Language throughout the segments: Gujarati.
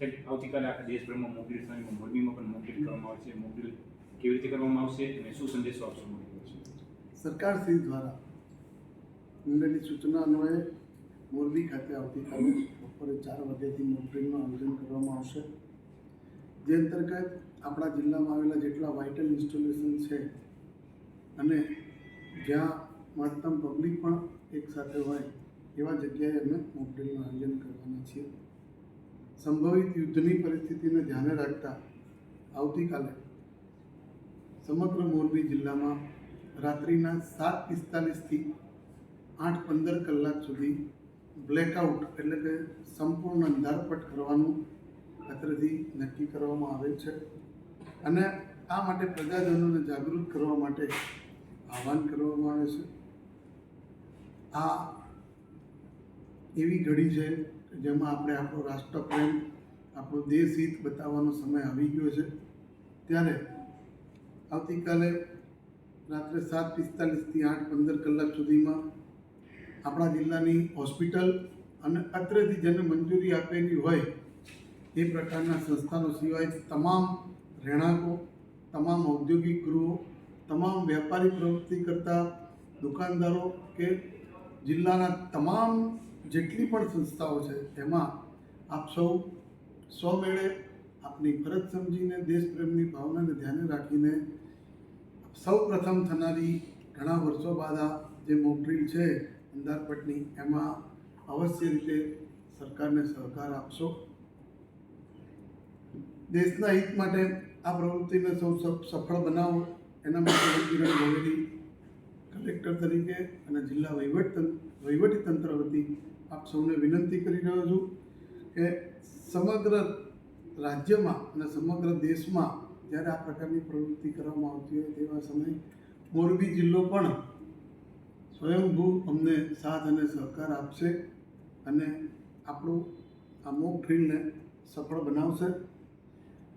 આવતીકાલે આખા દેશભરમાં મોકડ્રીલ થવાની મોરબીમાં પણ મોકડ્રીલ કરવામાં આવશે. મોકડ્રીલ કેવી રીતે કરવામાં આવશે અને શું સંદેશો આપશો સરકાર શ્રી દ્વારા મળેલી સૂચના અન્વયે મોરબી ખાતે આવતીકાલે બપોરે ચાર વાગ્યાથી મોકડ્રીલનું આયોજન કરવામાં આવશે. જે અંતર્ગત આપણા જિલ્લામાં આવેલા જેટલા વાઇટલ ઇન્સ્ટોલેશન છે અને જ્યાં મહત્તમ પબ્લિક પણ એકસાથે હોય એવા જગ્યાએ અમે મોકડ્રીલનું આયોજન કરવાના છીએ. સંભવિત યુદ્ધની પરિસ્થિતિને ધ્યાને રાખતા આવતીકાલે સમગ્ર મોરબી જિલ્લામાં રાત્રિના સાત પિસ્તાલીસથી આઠ પંદર કલાક સુધી બ્લેકઆઉટ એટલે કે સંપૂર્ણ અંધારપટ કરવાનું અત્રેથી નક્કી કરવામાં આવે છે. અને આ માટે પ્રજાજનોને જાગૃત કરવા માટે આહવાન કરવામાં આવે છે. આ એવી ઘડી છે જેમાં આપણે આપણો રાષ્ટ્રપ્રેમ આપણો દેશ હિત બતાવવાનો સમય આવી ગયો છે. ત્યારે આવતીકાલે રાત્રે સાત પિસ્તાલીસથી આઠ પંદર કલાક સુધીમાં આપણા જિલ્લાની હોસ્પિટલ અને અત્રેથી જેને મંજૂરી આપેલી હોય એ પ્રકારના સંસ્થાનો સિવાય તમામ રહેણાંકો, તમામ ઔદ્યોગિક ગૃહો, તમામ વેપારી પ્રવૃત્તિ કરતા દુકાનદારો કે જિલ્લાના તમામ જેટલી પણ સંસ્થાઓ છે, એમાં આપ સૌ સ્વમેળે આપની ફરજ સમજીને, દેશપ્રેમની ભાવનાને ધ્યાને રાખીને સૌ પ્રથમ થનારી ઘણા વર્ષો બાદ આ જે મોકડ્રીલ છે, અંધારપટની, એમાં અવશ્ય રીતે સરકારને સહકાર આપશો. દેશના હિત માટે આ પ્રવૃત્તિને સૌ સફળ બનાવો. એના માટે કિરણ ગોવેરી કલેક્ટર તરીકે અને જિલ્લા વહીવટ વહીવટી તંત્ર વતી આપ સૌને વિનંતી કરી રહ્યો છું કે સમગ્ર રાજ્યમાં અને સમગ્ર દેશમાં જ્યારે આ પ્રકારની પ્રવૃત્તિ કરવામાં આવતી હોય તેવા સમયે મોરબી જિલ્લો પણ સ્વયંભૂ અમને સાથ અને સહકાર આપશે અને આપણું આ મોક ડ્રીલને સફળ બનાવશે.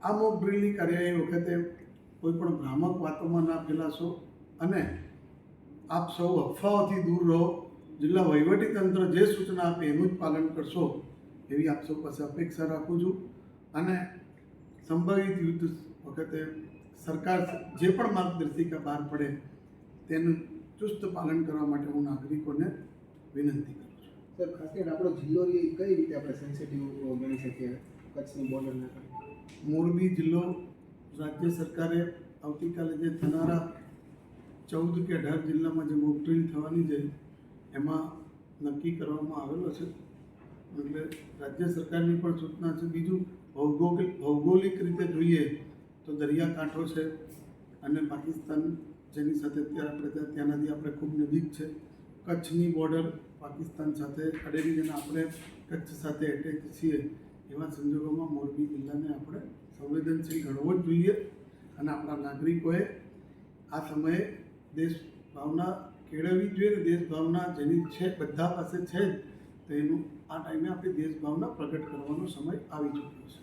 આ મોક ડ્રીલની કાર્યવાહી વખતે કોઈ પણ ભ્રામક વાતોમાં ના ફેલાશો અને આપ સૌ અફવાઓથી દૂર રહો. જિલ્લા વહીવટી તંત્ર જે સૂચના આપે એનું જ પાલન કરશો એવી આપ સૌ પાસે અપેક્ષા રાખું છું. અને સંભવિત યુદ્ધ વખતે સરકાર જે પણ માર્ગદર્શિકા બહાર પડે તેનું ચુસ્ત પાલન કરવા માટે હું નાગરિકોને વિનંતી કરું છું. સર ખાસ કરીને આપણો જિલ્લો એ કઈ રીતે આપણે સેન્સિટિવ ગણી શકીએ? કચ્છની બોર્ડરના મોરબી જિલ્લો રાજ્ય સરકારે આવતીકાલે જે થનારા ચૌદ કે અઢાર જિલ્લામાં જે મોક ડ્રીલ થવાની છે એમાં નક્કી કરવામાં આવેલો છે. એટલે રાજ્ય સરકારની પણ સૂચના છે. બીજું ભૌગોલિક ભૌગોલિક રીતે જોઈએ તો દરિયાકાંઠો છે અને પાકિસ્તાન જેની સાથે અત્યારે આપણે ત્યાં, ત્યાંનાથી આપણે ખૂબ નજીક છે. કચ્છની બોર્ડર પાકિસ્તાન સાથે અડેલી જેને આપણે કચ્છ સાથે એટેચ છીએ એવા સંજોગોમાં મોરબી જિલ્લાને આપણે સંવેદનશીલ ગણવો જ જોઈએ. અને આપણા નાગરિકોએ આ સમયે દેશ ભાવના કેળવવી જોઈએ ને દેશ જેની છે, બધા પાસે છે જ, તો એનું આ ટાઈમે આપણે દેશભાવના પ્રગટ કરવાનો સમય આવી ચૂક્યો છે.